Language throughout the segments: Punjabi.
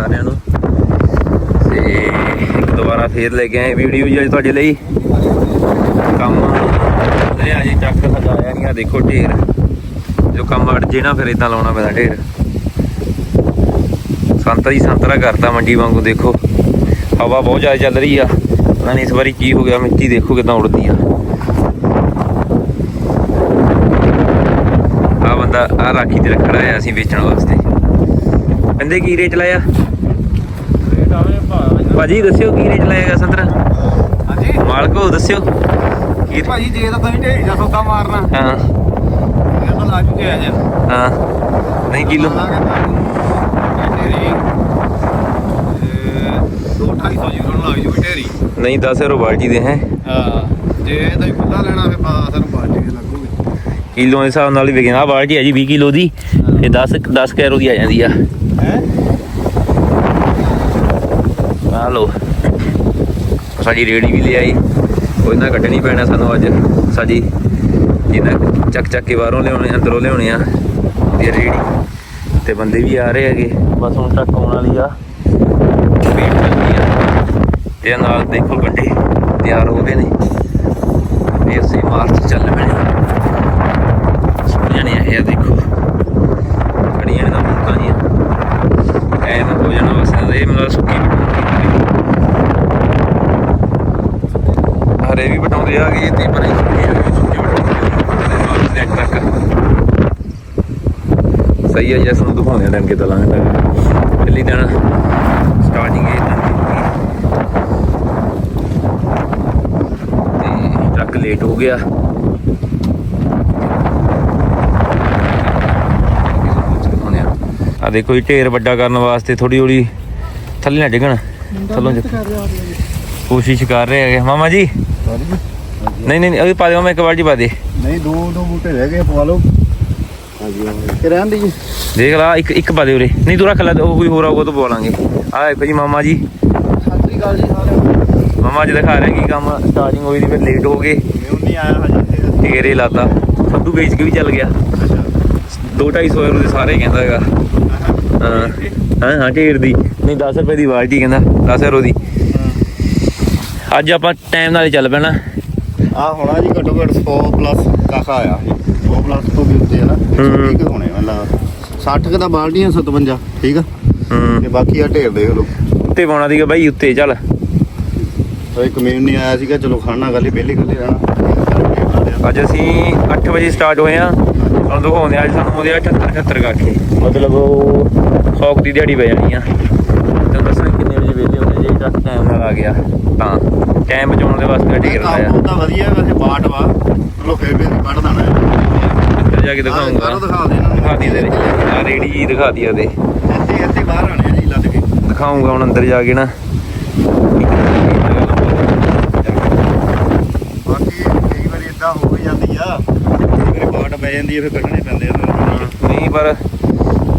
ਸਾਰਿਆਂ ਨੂੰ। ਤੇ ਇੱਕ ਦੁਬਾਰਾ ਫੇਰ ਲੈ ਕੇ ਆਏ ਵੀਡੀਓ ਜੀ ਅੱਜ ਤੁਹਾਡੇ ਲਈ। ਕੰਮ ਤੇ ਅਜੇ ਚੱਕ ਹਟਾਇਆ ਨਹੀਂ ਆ, ਦੇਖੋ ਢੇਰ। ਜੋ ਕੰਮ ਅੜ ਜੇ ਨਾ, ਫਿਰ ਇਦਾਂ ਲਾਉਣਾ ਪੈਂਦਾ ਢੇਰ। ਸੰਤਰਾ ਹੀ ਸੰਤਰਾ ਕਰਤਾ ਮੰਡੀ ਵਾਂਗੂ ਦੇਖੋ। ਹਵਾ ਬਹੁਤ ਜ਼ਿਆਦਾ ਚੱਲ ਰਹੀ ਆ। ਪਤਾ ਨਹੀਂ ਇਸ ਵਾਰੀ ਕੀ ਹੋ ਗਿਆ, ਮਿੱਟੀ ਦੇਖੋ ਕਿਦਾਂ ਉੜਦੀ ਆ। ਆ ਬੰਦਾ ਆ ਰਾਖੀ ਤੇ ਰੱਖੜਾ ਆ ਅਸੀਂ ਵੇਚਣ ਵਾਸਤੇ। ਕਹਿੰਦੇ ਕੀ ਰੇਟ ਲਾਇਆ? ਭਾਜੀ ਦੱਸਿਓ ਕੀ ਰੇਟ ਲਾਏਗਾ ਸੰਤਰਾ? ਹਾਂਜੀ। ਮਾਲਕੋ ਦੱਸਿਓ। ਕੀ ਭਾਜੀ ਜੇ ਤਾਂ ਤੁਸੀਂ ਢੇਰੀ ਦਾ ਸੌਦਾ ਮਾਰਨਾ। ਹਾਂ। ਇਹ ਤਾਂ ਲਾ ਚੁੱਕੇ ਆ ਜੀ। ਹਾਂ। ਨਹੀਂ ਕਿਲੋ? ਢੇਰੀ। ਦੋ 250 ਯੂਰੋ ਨੂੰ ਲੱਗ ਜੂਗੀ ਢੇਰੀ। ਨਹੀਂ 10 ਰੁਪਏ ਬਾਲਟੀ ਦੇ ਹੈ। ਹਾਂ। ਜੇ ਤਾਂ ਖੁੱਲਾ ਲੈਣਾ ਫਿਰ ਪਾ ਸਾਨੂੰ ਬਾਲਟੀ ਦੇ ਲੱਗੂਗੀ। ਕਿਲੋ ਦੇ ਹਿਸਾਬ ਨਾਲ ਹੀ ਵਿਕਣਾ ਬਾਲਟੀ ਹੈ ਜੀ 20 ਕਿਲੋ ਦੀ। ਤੇ 10 10 ਕੈਰੋ ਦੀ ਆ ਜਾਂਦੀ ਆ। ਹੈ? ਆ ਸਾਡੀ ਰੇੜੀ ਵੀ ਲਿਆਈ ਕੋਈ ਨਾ ਕੱਢਣੀ ਪੈਣਾ ਸਾਨੂੰ ਅੱਜ। ਸਾਡੀ ਜਿਹਨਾਂ ਚੱਕ ਚੱਕ ਕੇ ਬਾਹਰੋਂ ਲਿਆਉਣੇ, ਅੰਦਰੋਂ ਲਿਆਉਣੇ ਆ ਇਹ ਰੇੜੀ। ਤੇ ਬੰਦੇ ਵੀ ਆ ਰਹੇ ਹੈਗੇ। ਬਸ ਹੁਣ ਟੱਕ ਆਉਣ ਵਾਲੀ ਆ। ਵੇਟ ਚੱਲਦੀ ਆ। ਤੇ ਨਾਲ ਦੇਖੋ ਗੱਡੇ ਤਿਆਰ ਹੋ ਗਏ ਨੇ। ਤੇ ਅਸੀਂ ਮਾਰਚ ਚੱਲ ਪੈਣੇ। ਸੋਹਣੀਆਂ ਨੇ ਇਹ ਦੇਖੋ। ਖੜੀਆਂ ਨੇ ਤਾਂ ਮੁੱਕਾਂ ਜੀਆਂ। ਐਨ ਹੋ ਜਾਣਾ ਬਸ, ਇਹ ਮਤਲਬ ਸੁੱਕੀ ਹਰੇ ਵੀ ਬਟਾਉਂਦੇ ਆ ਗਏ ਤੇ ਪਰੇ ਟਰੱਕ ਸਹੀ ਹੈ ਜੈਸ ਨੂੰ ਦਿਖਾਉਂਦੇ ਆ ਡੰਗੇ ਤਲਾਂ। ਪਹਿਲੀ ਦਿਨ ਸਟਾਰਟਿੰਗ ਇਹ ਤੇ ਟਰੱਕ ਲੇਟ ਹੋ ਗਿਆ। ਆ ਦੇਖੋ ਜੀ, ਢੇਰ ਵੱਡਾ ਕਰਨ ਵਾਸਤੇ ਥੋੜੀ ਥੋੜੀ ਥੱਲੇ ਨਾ ਡਿੱਗਣ। ਥੱਲੋਂ ਚ ਕੋਸ਼ਿਸ਼ ਕਰ ਰਹੇ ਹੈਗੇ। ਮਾਮਾ ਜੀ? ਨਹੀਂ ਨਹੀਂ ਉਹ ਪਾ ਦਿਓ ਮੈਂ ਇੱਕ ਬਾਲਟੀ ਪਾ ਦੇ। ਨਹੀਂ ਦੋ ਦੋ ਬੂਟੇ ਰਹਿ ਗਏ ਪਵਾ ਲਓ। ਹਾਂਜੀ ਕਿ ਰਹਿਣ ਦੀ ਜੀ। ਦੇਖ ਲਾ ਇੱਕ ਇੱਕ ਪਾ ਦੇ ਉਰੇ। ਨਹੀਂ ਤੂੰ ਰੱਖ ਲੈ ਉਹ ਕੋਈ ਹੋਰ ਆਊਗਾ ਤਾਂ ਪਵਾ ਲਾਂਗੇ। ਆ ਦੇਖੋ ਜੀ ਮਾਮਾ ਜੀ। ਸਤਿ ਸ੍ਰੀ ਅਕਾਲ ਜੀ ਸਾਰਿਆਂ ਮਾਮਾ ਜੀ ਦਿਖਾ ਰਹੇ ਕੀ ਕੰਮ ਸਟਾਰਟਿੰਗ ਹੋਈ ਦੀ ਫਿਰ ਲੇਟ ਹੋ ਗਏ। ਨੂੰ ਨਹੀਂ ਆਇਆ ਹਜੇ ਢੇਰੇ ਲਾਤਾ। ਫੱਦੂ ਵੇਚ ਕੇ ਵੀ ਚੱਲ ਗਿਆ। 2-250 ਯੂਰੋ ਦੇ ਸਾਰੇ ਕਹਿੰਦਾ ਹੈਗਾ। ਹਾਂ ਹਾਂ ਢੇਰ ਦੀ। ਨਹੀਂ 10 ਰੁਪਏ ਦੀ ਬਾਲਟੀ ਕਹਿੰਦਾ 10 ਯੂਰੋ ਦੀ। ਅੱਜ ਆਪਾਂ ਟਾਈਮ ਨਾਲ ਹੀ ਚੱਲ ਪੈਣਾ। ਆ ਹੋਣਾ ਜੀ ਘੱਟੋ ਘੱਟ 100 ਪਲੱਸ ਕਾਕਾ ਆਇਆ ਇਹ 100 ਪਲੱਸ ਤੋਂ ਵੀ ਉੱਤੇ ਹੈ ਨਾ। 120 ਕੁ ਹੋਣੇ ਮਤਲਬ 60 ਕੁ ਦਾ ਬਾਲਟੀਆਂ 57 ਠੀਕ ਆ? ਤੇ ਬਾਕੀ ਆ ਢੇਰ ਦੇਖ ਲਓ। ਉੱਤੇ ਪਾਉਣਾ ਦੀਗਾ ਬਾਈ ਉੱਤੇ ਚੱਲ। ਕੋਈ ਕਮੇਨ ਨਹੀਂ ਆਇਆ ਸੀਗਾ ਚਲੋ ਖਾਣਾ ਗੱਲ ਹੀ ਪਹਿਲੇ ਰਹਿਣਾ। ਅੱਜ ਅਸੀਂ 8 ਵਜੇ ਸਟਾਰਟ ਹੋਏ ਆ ਤੁਹਾਨੂੰ ਦਿਖਾਉਂਦੇ ਆ ਅੱਜ ਸਾਨੂੰ ਉਹਦੇ 78 78 ਕਾਕੇ ਮਤਲਬ ਉਹ 100 ਕੁ ਦੀ ਦਿਹਾੜੀ ਪੈ ਜਾਣੀ ਆ ਤੁਹਾਨੂੰ ਦੱਸਣਾ ਕਿੰਨੇ ਵਜੇ ਵੇਲੇ ਹੁੰਦੇ ਜੇ ਟਰੱਕ ਟਾਈਮ ਨਾਲ ਆ ਗਿਆ ਤਾਂ ਟਾਈਮ ਬਚਾਉਣ ਦੇ ਵਾਸਤੇ ਢੇਰ ਲਾਇਆ ਕੰਮ ਤਾਂ ਵਧੀਆ ਵੈਸੇ ਬਾਟ ਵਾ। ਚਲੋ ਫੇਰ ਵੀ ਅਸੀਂ ਕੱਢ ਦੇਣਾ ਹੈ। ਅੰਦਰ ਜਾ ਕੇ ਦਿਖਾਉਂਗਾ। ਬਾਹਰੋਂ ਦਿਖਾ ਦੇ ਇਹਨਾਂ ਨੂੰ। ਦਿਖਾ ਦੀ ਦੇ ਆ ਰੇੜੀ ਜੀ ਦਿਖਾ ਦੀ ਉਹਦੇ। ਇੱਥੇ ਇੱਥੇ ਬਾਹਰ ਆਣੇ ਆ ਜੀ ਲੱਦ ਕੇ। ਦਿਖਾਉਂਗਾ ਹੁਣ ਅੰਦਰ ਜਾ ਕੇ ਨਾ। ਬਾਕੀ ਕਈ ਵਾਰੀ ਇਦਾਂ ਹੋ ਜਾਂਦੀ ਆ। ਬਾਟ ਪੈ ਜਾਂਦੀ ਫਿਰ ਕੱਢਣੇ ਪੈਂਦੇ ਆ। ਨਹੀਂ ਪਰ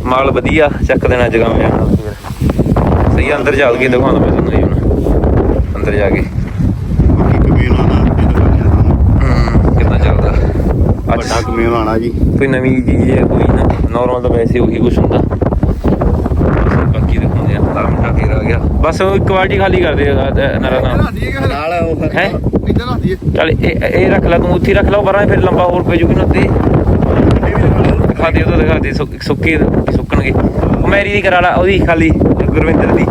ਮਾਲ ਵਧੀਆ ਚੱਕ ਦੇਣਾ ਜਗ੍ਹਾ ਮੈਂ। ਜਾਣਾ ਸਹੀ ਆ, ਅੰਦਰ ਚੱਲ ਕੇ ਦਿਖਾਉਂਦਾ ਮੈਂ ਤੁਹਾਨੂੰ ਜੀ ਹੁਣ। ਅੰਦਰ ਜਾ ਕੇ। ਬਾਕੀ ਕਮੇਨ ਆਣਾ ਇਹ ਆ ਤੁਹਾਨੂੰ। ਕਿੱਦਾਂ ਚੱਲਦਾ? ਵੱਡਾ ਕਮੇਨ ਆਣਾ ਜੀ। ਕੋਈ ਨਵੀਂ ਚੀਜ਼ ਹੈ ਕੋਈ ਨਾ ਨਾਰਮਲ ਤਾਂ ਵੈਸੇ ਉਹੀ ਕੁਝ ਹੁੰਦਾ। ਬਾਕੀ ਦਿਖਾਉਂਦੇ ਆ 10 ਮਿੰਟਾਂ ਫੇਰ ਆ ਗਿਆ। ਬਸ ਉਹ ਇੱਕ ਵਾਰੀ ਖਾਲੀ ਕਰ ਦੇ ਨਰਾ ਨਾਲ। ਉਹ ਹੈਂ? ਇੱਧਰ ਰੱਖ ਦਈਏ ਚੱਲ ਇਹ ਇਹ ਰੱਖ ਲੈ ਤੂੰ ਉੱਥੇ ਰੱਖ ਲਾ ਪਰਾਂ ਫਿਰ ਲੰਬਾ ਹੋਰ ਪੈ ਜੂਗੀ ਨਾ ਵੀ ਦਿਖਾ ਦੇ ਉਹ ਦਿਖਾ ਦੇ ਸੁੱਕ- ਸੁੱਕੇ ਸੁੱਕਣਗੇ। ਮੈਰੀ ਦੀ ਕਰਾ ਲਾ ਉਹਦੀ ਖਾਲੀ ਗੁਰਵਿੰਦਰ ਦੀ।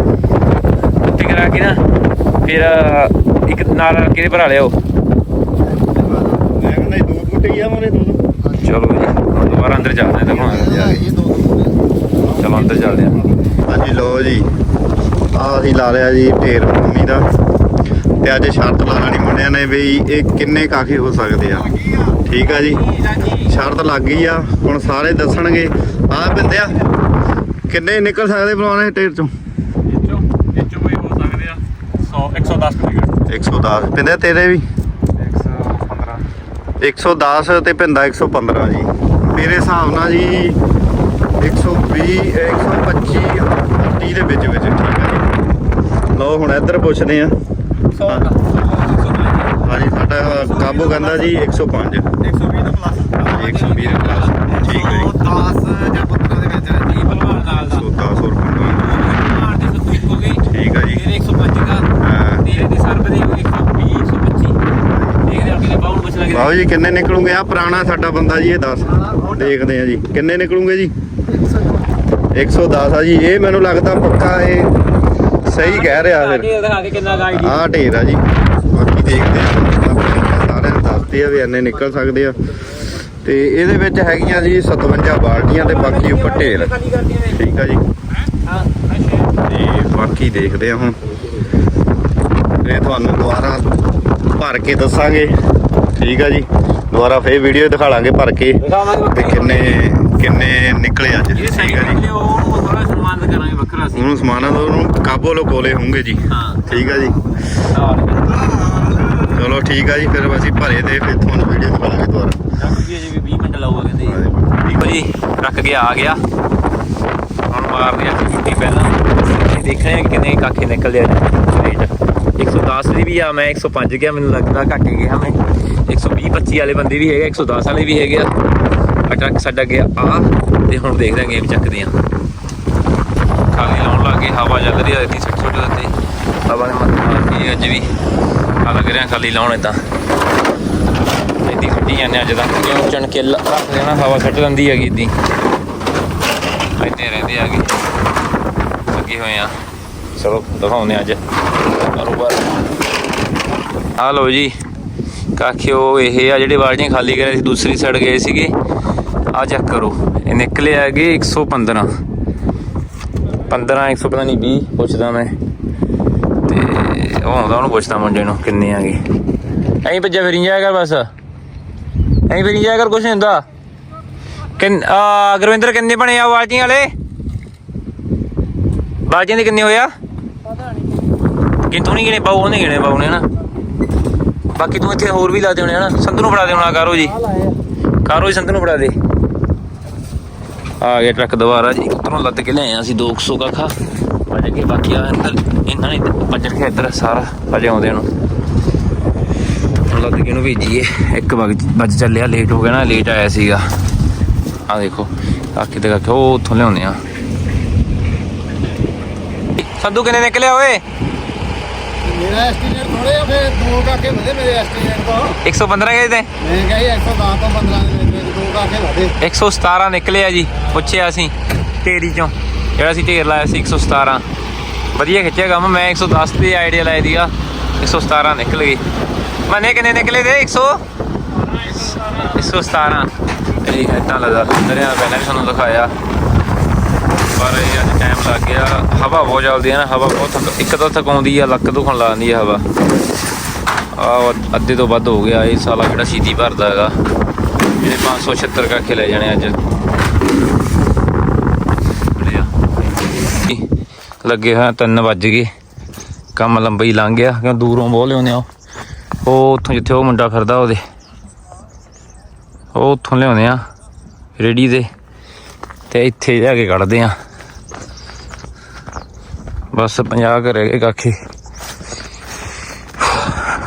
ਕਰਾ ਕੇ ਨਾ ਫਿਰ ਇੱਕ ਨਾਲ ਰਲ ਕੇ ਭਰਾ ਲਿਓ ਮੈਂ ਕਹਿੰਦਾ ਦੋ ਬੂਟੇ ਹੀ ਆ ਮਾਰੇ ਦੋ ਦੋ। ਚਲੋ ਜੀ ਹੁਣ ਦੁਬਾਰਾ ਅੰਦਰ ਚੱਲਦੇ ਹਾਂ ਦਿਖਾਉਣਾ ਇਹ ਦੋ ਚਲੋ ਅੰਦਰ ਚੱਲਦੇ ਹਾਂ। ਹਾਂਜੀ ਲੋ ਜੀ ਆ ਅਸੀਂ ਲਾ ਲਿਆ ਜੀ ਢੇਰ ਮੰਮੀ ਦਾ। ਤੇ ਅੱਜ ਸ਼ਰਤ ਲਾ ਲੈਣੀ ਮੁੰਡਿਆਂ ਨੇ ਵੀ ਇਹ ਕਿੰਨੇ ਕਾਫੀ ਹੋ ਸਕਦੇ ਆ। ਠੀਕ ਆ ਜੀ ਸ਼ਰਤ ਲੱਗ ਗਈ ਆ ਹੁਣ ਸਾਰੇ ਦੱਸਣਗੇ। ਆ ਬਿੰਦਿਆ ਕਿੰਨੇ ਨਿਕਲ ਸਕਦੇ ਬਲਵਾਨੇ ਢੇਰ ਚੋਂ ਵਿੱਚੋਂ ਵਿੱਚੋਂ ਕੋਈ ਹੋ ਸਕਦੇ ਆ 100 110 ਕਿਲੋਮੀਟਰ 110 ਪਿੰਦਿਆ ਤੇਰੇ ਵੀ 115 110 ਤੇ ਪਿੰਦਾ 115 ਜੀ ਮੇਰੇ ਹਿਸਾਬ ਨਾਲ ਜੀ 120 125 30 ਦੇ ਵਿੱਚ ਵਿੱਚ ਠੀਕ ਜੀ ਲਓ ਹੁਣ ਇੱਧਰ ਪੁੱਛਦੇ ਆ 100 ਹਾਂਜੀ ਸਾਡਾ ਕਾਬੂ ਕਹਿੰਦਾ ਜੀ 105 120 ਤੋਂ ਪਲੱਸ ਹਾਂਜੀ 120 ਦੇ ਪਲੱਸ ਠੀਕ ਹੈ ਜੀ 10 ਜਾਂ 15 ਦੇ ਵਿੱਚ ਜੀ ਭਲਵਾਨ ਨਾਲ ਦਾ 110 ਹੋਰ ਤਰੀਕ 120 ਜੀ, ਕਿੰਨੇ ਨਿਕਲੂਗੇ? ਆ ਪੁਰਾਣਾ ਸਾਡਾ ਬੰਦਾ ਜੀ, ਇਹ 10 ਦੇਖਦੇ ਆ ਜੀ। ਕਿੰਨੇ ਨਿਕਲੂਗੇ ਜੀ? 110 ਆ ਜੀ। ਇਹ ਮੈਨੂੰ ਲੱਗਦਾ ਪੱਕਾ ਇਹ ਸਹੀ ਕਹਿ ਰਿਹਾ ਫਿਰ। ਆ ਢੇਰ ਆ ਜੀ। ਬਾਕੀ ਦੇਖਦੇ ਆ ਸਾਰੇ ਦੱਸਦੇ ਆ ਵੀ ਇੰਨੇ ਨਿਕਲ ਸਕਦੇ ਆ। ਤੇ ਇਹਦੇ ਵਿੱਚ ਹੈਗੀਆਂ ਜੀ 57 ਬਾਲਟੀਆਂ ਤੇ ਬਾਕੀ ਉੱਪਰ ਢੇਰ। ਠੀਕ ਆ ਜੀ। ਤੇ ਬਾਕੀ ਦੇਖਦੇ ਆ ਹੁਣ। ਇਹ ਤੁਹਾਨੂੰ ਦੁਬਾਰਾ ਭਰ ਕੇ ਦੱਸਾਂਗੇ। ਠੀਕ ਆ ਜੀ। ਦੁਬਾਰਾ ਫੇਰ ਵੀਡੀਓ ਦਿਖਾ ਲਾਂਗੇ ਭਰ ਕੇ ਤੇ ਕਿੰਨੇ ਕਿੰਨੇ ਨਿਕਲੇ ਅੱਜ। ਠੀਕ ਆ ਜੀ। ਉਹਨੂੰ ਥੋੜਾ ਸਨਮਾਨਿਤ ਕਰਾਂਗੇ ਵੱਖਰਾ ਸੀ। ਉਹਨੂੰ ਸਮਾਨਾਂ ਦਾ ਉਹਨੂੰ ਕਾਬੋ ਲੋ ਕੋਲੇ ਹੋਣਗੇ ਜੀ। ਠੀਕ ਆ ਜੀ। ਚਲੋ ਠੀਕ ਆ ਜੀ ਫਿਰ ਅਸੀਂ ਭਰੇ ਤੇ ਫਿਰ ਤੁਹਾਨੂੰ ਵੀਡੀਓ ਦਿਖਾਵਾਂਗੇ ਦੁਬਾਰਾ। ਜੀ ਵੀ 20 ਮਿੰਟ ਲਾਊਗਾ ਕਹਿੰਦੇ। ਠੀਕ ਜੀ। ਰੱਖ ਕੇ ਆ ਗਿਆ। ਹੁਣ ਮਾਰਦੇ ਆ ਪਹਿਲਾਂ। ਦੇਖਦੇ ਆ ਕਿੰਨੇ ਕਾਕੇ ਨਿਕਲਦੇ ਆ। 110 ਦੀ ਵੀ ਆ, ਮੈਂ 105 ਗਿਆ, ਮੈਨੂੰ ਲੱਗਦਾ ਘੱਟ ਹੀ ਗਿਆ ਮੈਂ। 120 25 ਵਾਲੇ ਬੰਦੇ ਵੀ ਹੈਗੇ 110 ਵਾਲੇ ਵੀ ਹੈਗੇ ਆ। ਆ ਟਰੱਕ ਸਾਡਾ ਗਿਆ ਆ, ਤੇ ਹੁਣ ਦੇਖਦੇ ਆ ਗੇਮ ਚੱਕਦੇ ਆ ਖਾਲੀ ਲਾਉਣ ਲੱਗੇ ਹਵਾ ਚੱਲ ਰਹੀ ਆ ਇੱਥੇ ਛੋਟੇ ਛੋਟੇ ਉੱਤੇ ਹਵਾ ਨੇ ਮੱਥਾ ਮਾਰਦੀ ਹੈ ਅੱਜ ਵੀ ਆ ਲੱਗ ਰਿਹਾ ਖਾਲੀ ਲਾਉਣ ਇਦਾਂ। ਇੱਦੀ ਖੱਟੀ ਜਾਂਦੇ ਅੱਜ ਤੱਕ ਕਿਉਂ ਚਣ ਕੇ ਲ- ਰੱਖ ਦੇਣਾ ਹਵਾ ਛੱਡ ਦਿੰਦੀ ਹੈਗੀ ਇੱਦੀ। ਇੱਥੇ ਰਹਿੰਦੇ ਆਗੇ ਲੱਗੇ ਹੋਏ ਆ ਚਲੋ ਦਿਖਾਉਂਦੇ ਆ ਅੱਜ। ਕਾਰੋਬਾਰ। ਆ ਲਓ ਜੀ, ਕਾਖਿਓ ਇਹ ਆ ਜਿਹੜੇ ਬਾਲਟੀਆਂ ਖਾਲੀ ਕਰੇ ਸੀ, ਦੂਸਰੀ ਸਾਈਡ ਗਏ ਸੀਗੇ। ਆ ਚੈੱਕ ਕਰੋ, ਇਹ ਨਿਕਲੇ ਹੈਗੇ 115 15 100 ਪਤਾ ਨਹੀਂ 20 ਪੁੱਛਦਾ ਮੈਂ। ਤੇ ਉਹ ਆਉਂਦਾ, ਉਹਨੂੰ ਪੁੱਛਦਾ ਮੁੰਡੇ ਨੂੰ ਕਿੰਨੇ ਆਗੇ ਐਂ ਭੱਜਿਆ ਫਿਰੀ ਜਾਇਆ ਕਰ ਬਸ। ਐਂ ਫਿਰੀ ਜਾਇਆ ਕਰ, ਕੁਛ ਨਹੀਂ ਹੁੰਦਾ। ਕਿੰਨ, ਆ, ਗੁਰਵਿੰਦਰ ਕਿੰਨੇ ਬਣੇ ਆ ਬਾਲਟੀਆਂ ਵਾਲੇ? ਬਾਲਟੀਆਂ ਦੇ ਕਿੰਨੇ ਹੋਇਆ ਪਤਾ ਨਹੀਂ ਤੂੰ ਨਹੀਂ ਗਿਣੇ ਬਾਉ ਉਹਨੇ ਗਿਣੇ ਬਾਉ ਨੇ ਨਾ। ਬਾਕੀ ਤੂੰ ਇੱਥੇ ਹੋਰ ਵੀ ਲਾ ਦੇ ਹੋਣੇ, ਹਨਾ? ਸੰਧੂ ਨੂੰ ਫੜਾ ਦੇ ਹੋਣਾ ਕਾਰੋ ਜੀ। ਕਾਰੋ ਜੀ, ਸੰਧੂ ਨੂੰ ਫੜਾ ਦੇ। ਆ ਗਿਆ ਟਰੱਕ ਦੁਬਾਰਾ ਜੀ ਉਧਰੋਂ ਲੱਦ ਕੇ ਲਿਆਏ ਆ ਅਸੀਂ 200 ਕਾਖਾ ਭੱਜ ਕੇ ਬਾਕੀ ਆ ਅੰਦਰ ਇਹਨਾਂ ਨੇ ਭੱਜ ਕੇ ਇੱਧਰ, ਸਾਰਾ ਭੱਜ ਆਉਂਦੇ ਨੂੰ ਲੱਦ ਕੇ ਨੂੰ ਭੇਜੀਏ। ਇੱਕ ਵਜ ਚੱਲਿਆ ਲੇਟ ਹੋ ਗਿਆ ਨਾ ਲੇਟ ਆਇਆ ਸੀਗਾ। ਆ ਦੇਖੋ ਕਾਕੇ ਤੇ ਕਾਕੇ ਉਹ ਉੱਥੋਂ ਲਿਆਉਂਦੇ ਆ। ਸੰਧੂ ਕਿੰਨੇ ਨਿਕਲਿਆ ਓਏ? ਮੇਰਾ ਐਸਟੀਮੇਟ ਥੋੜੇ ਆ ਫੇ ਦੋ ਕਾਕੇ ਵਧੇ ਮੇਰੇ ਐਸਟੀਮੇਟ ਤੋਂ। 115 ਗਏ ਤੇ? ਮੈਂ ਕਿਹਾ ਜੀ 110 ਤੋਂ 15 ਦੇ ਵਿੱਚ ਵਿੱਚ ਦੋ ਕਾਕੇ ਵਧੇ। 117 ਨਿਕਲਿਆ ਜੀ ਪੁੱਛਿਆ ਅਸੀਂ ਢੇਰੀ ਚੋਂ ਜਿਹੜਾ ਅਸੀਂ ਢੇਰ ਲਾਇਆ ਸੀ 117 ਵਧੀਆ ਖਿੱਚਿਆ ਕੰਮ ਮੈਂ 110 ਤੇ ਆਈਡੀਆ ਲਾਇਆ ਦੀਗਾ 117 ਨਿਕਲ ਗਈ ਮਨੇ ਕਿੰਨੇ ਨਿਕਲੇ ਤੇ? 100 117 ਇਹ ਲਗਾ ਦਰਿਆ ਪਹਿਲਾਂ ਵੀ ਤੁਹਾਨੂੰ ਦਿਖਾਇਆ। ਪਰ ਇਹ ਅੱਜ ਟਾਈਮ ਲੱਗ ਗਿਆ। ਹਵਾ ਬਹੁਤ ਚੱਲਦੀ ਹੈ ਨਾ, ਹਵਾ ਬਹੁਤ ਥਕ- ਇੱਕ ਤਾਂ ਥਕਾਉਂਦੀ ਆ, ਲੱਕ ਦੁਖਣ ਲਾਉਂਦੀ ਦਿੰਦੀ ਆ ਹਵਾ। ਆ ਅੱਧੇ ਤੋਂ ਵੱਧ ਹੋ ਗਿਆ, ਇਹ ਸਾਲਾ ਕਿਹੜਾ ਛੀਤੀ ਭਰਦਾ ਹੈਗਾ। ਜਿਹੜੇ 576 ਕਾਕੇ ਲੈ ਜਾਣੇ ਅੱਜ। ਲੱਗੇ ਹੋਇਆ 3 ਵੱਜ ਗਏ। ਕੰਮ ਲੰਬਾ ਹੀ ਲੰਘ ਗਿਆ, ਕਿਉਂ ਦੂਰੋਂ ਬਹੁਤ ਲਿਆਉਂਦੇ ਆ ਉਹ। ਉਹ ਉੱਥੋਂ ਜਿੱਥੇ ਉਹ ਮੁੰਡਾ ਫਿਰਦਾ ਉਹਦੇ। ਉਹ ਉੱਥੋਂ ਲਿਆਉਂਦੇ ਆ ਰੇੜੀ ਦੇ। ਤੇ ਇੱਥੇ ਜਾ ਕੇ ਕੱਢਦੇ ਆ। ਬਸ 50 ਘਰੇ ਗਏ ਕਾਕੇ।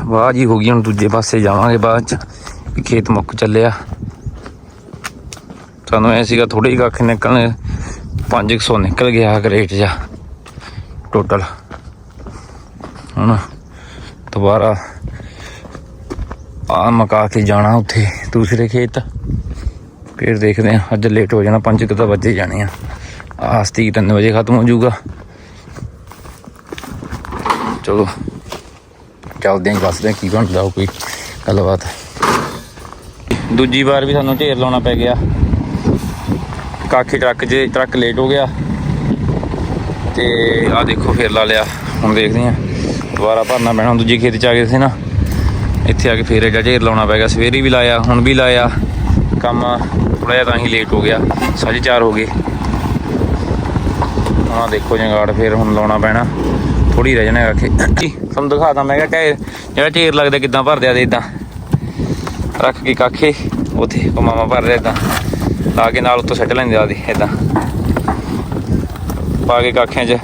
ਵਾਹ ਜੀ ਹੋ ਗਈ ਹੁਣ ਦੂਜੇ ਪਾਸੇ, ਜਾਵਾਂਗੇ ਬਾਅਦ ਚ। ਖੇਤ ਮੁੱਕ ਚੱਲਿਆ। ਸਾਨੂੰ ਐ ਸੀਗਾ ਥੋੜੇ ਹੀ ਕੱਖ ਨਿਕਲਣੇ। 500 ਨਿਕਲ ਗਿਆ ਗ੍ਰੇਟ ਜਾ ਟੋਟਲ ਹੁਣ ਦੁਬਾਰਾ ਆ ਮਕਾ ਕੇ ਜਾਣਾ ਉੱਥੇ, ਦੂਸਰੇ ਖੇਤ। ਫਿਰ ਦੇਖਦੇ ਆ ਅੱਜ ਲੇਟ ਹੋ ਜਾਣਾ 5 ਕੁ ਤਾਂ ਵੱਜੇ ਜਾਣੇ ਆ। ਆਸਤੀ 3 ਵਜੇ ਖਤਮ ਹੋ ਜਾਊਗਾ। ਚਲੋ, ਚੱਲਦੇ ਆਂ, ਦੱਸਦੇ ਆਂ ਕੀ ਬਣਦਾ ਉਹ ਕੋਈ ਗੱਲਬਾਤ। ਦੂਜੀ ਵਾਰ ਵੀ ਸਾਨੂੰ ਢੇਰ ਲਾਉਣਾ ਪੈ ਗਿਆ। ਕਾਖੀ ਟਰੱਕ 'ਚ ਟਰੱਕ ਲੇਟ ਹੋ ਗਿਆ। ਤੇ ਆ ਦੇਖੋ ਫੇਰ ਲਾ ਲਿਆ, ਹੁਣ ਦੇਖਦੇ ਆਂ। ਦੁਬਾਰਾ ਭਰਨਾ ਪੈਣਾ, ਹੁਣ ਦੂਜੀ ਖੇਤ 'ਚ ਆ ਗਏ ਸੀ ਨਾ। ਇੱਥੇ ਆ ਕੇ ਫੇਰ ਇਹਦਾ ਢੇਰ ਲਾਉਣਾ ਪੈ ਗਿਆ। ਸਵੇਰੇ ਵੀ ਲਾਇਆ, ਹੁਣ ਵੀ ਲਾਇਆ। ਕੰਮ ਥੋੜਾ ਜਿਹਾ ਤਾਂ ਹੀ ਲੇਟ ਹੋ ਗਿਆ। 4:30 ਹੋ ਗਏ। ਹੁਣ ਆਹ ਦੇਖੋ ਜੰਗਾੜ ਫੇਰ ਹੁਣ ਲਾਉਣਾ ਪੈਣਾ। ਥੋੜੀ ਰਹਿ ਜਾਣਾ ਰੱਖੇ ਤੁਹਾਨੂੰ ਦਿਖਾਦਾ ਮੈਂ ਕਿਹਾ ਕਿ ਜਿਹੜਾ ਢੇਰ ਲੱਗਦਾ ਕਿਦਾਂ ਭਰਦੇ ਆ ਦੇ ਇਦਾਂ ਰੱਖ ਕੇ ਕਾਖੇ, ਉਥੇ ਉਹ ਭਰ ਰਿਹਾ ਇਦਾਂ ਲਾ ਕੇ ਨਾਲ ਉੱਤੋਂ ਸੱਟ ਲੈਂਦੇ ਆ ਦੇ ਇਦਾਂ ਪਾ ਕੇ ਕਾਖਿਆਂ 'ਚ।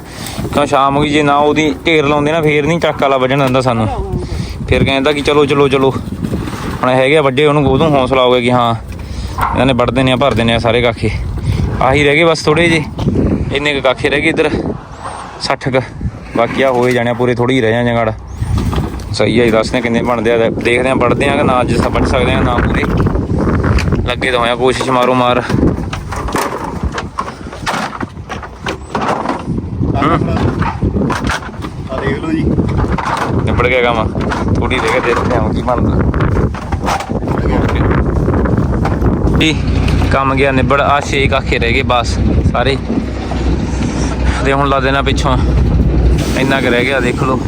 ਕਿਉਂ ਸ਼ਾਮ ਹੋ ਗਈ, ਜੇ ਨਾ ਉਹਦੀ ਢੇਰ ਲਾਉਂਦੇ ਨਾ, ਫੇਰ ਨਹੀਂ ਚੱਕ ਵਾਲਾ ਵੱਜਣ ਦਿੰਦਾ ਸਾਨੂੰ। ਫਿਰ ਕਹਿੰਦਾ ਕਿ ਚਲੋ ਚਲੋ ਚਲੋ। ਹੁਣ ਹੈਗੇ ਆ ਵੱਡੇ, ਉਹਨੂੰ ਉਹਨੂੰ ਹੌਸਲਾ ਹੋ ਗਿਆ ਕਿ ਹਾਂ, ਇਹਨਾਂ ਨੇ ਵੱਢਦੇ ਨੇ ਆ ਭਰਦੇ ਨੇ ਆ ਸਾਰੇ ਕਾਖੇ। ਆਹੀ ਰਹਿ ਗਏ ਬਸ ਥੋੜੇ ਜੇ ਇੰਨੇ ਕੁ ਕਾਖੇ ਰਹਿ ਗਏ ਇੱਧਰ। 60 ਕ। ਬਾਕੀ ਆ ਹੋਏ ਜਾਣੇ ਪੂਰੇ ਥੋੜੀ ਰਹਿ ਜਾਣੇ ਜੰਗੜ। ਸਹੀ ਹੈ ਦੱਸਦੇ ਕਿੰਨੇ ਬਣਦੇ ਆ ਦੇਖਦੇ ਆ ਪੜਦੇ ਆ ਕਿ ਨਾ ਜਿਸ ਪੜ ਸਕਦੇ ਆ ਨਾ ਪੂਰੇ। ਲੱਗੇ ਤਾਂ ਹੋਇਆ ਕੋਸ਼ਿਸ਼ ਮਾਰੋ ਮਾਰ। ਆ ਦੇਖ ਲਓ ਜੀ। ਨਿਬੜ ਗਿਆ ਕੰਮ। ਥੋੜੀ ਰਹਿ ਕੇ ਦੇਖਦੇ ਹਾਂ ਕੀ ਬਣਦਾ। ਜੀ ਕੰਮ ਗਿਆ ਨਿਬੜ। ਆ ਛੇ ਕਾਖੇ ਰਹਿ ਗਏ ਬਸ। ਸਾਰੇ। ਤੇ ਹੁਣ ਲਾ ਦੇਣਾ ਪਿੱਛੋਂ। ਇੰਨਾ ਕੁ ਰਹਿ ਗਿਆ, ਦੇਖ ਲਓ।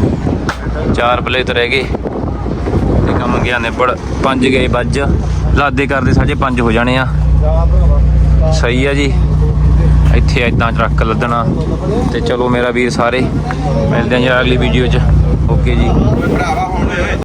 ਚਾਰ ਪਲੇਟ ਰਹਿ ਗਏ। ਤੇ ਕੰਮ ਗਿਆ ਨਿਬੜ। ਪੰਜ ਗਏ ਵੱਜ। ਲਾਦੇ ਕਰਦੇ ਸਾਢੇ ਪੰਜ ਹੋ ਜਾਣੇ ਆ। ਸਹੀ ਆ ਜੀ। ਇੱਥੇ ਇਦਾਂ ਟਰੱਕ ਲੱਦਣਾ। ਤੇ ਚਲੋ ਮੇਰਾ ਵੀਰ ਸਾਰੇ, ਮਿਲਦੇ ਹਾਂ ਜੀ ਅਗਲੀ ਵੀਡੀਓ 'ਚ। ਓਕੇ ਜੀ।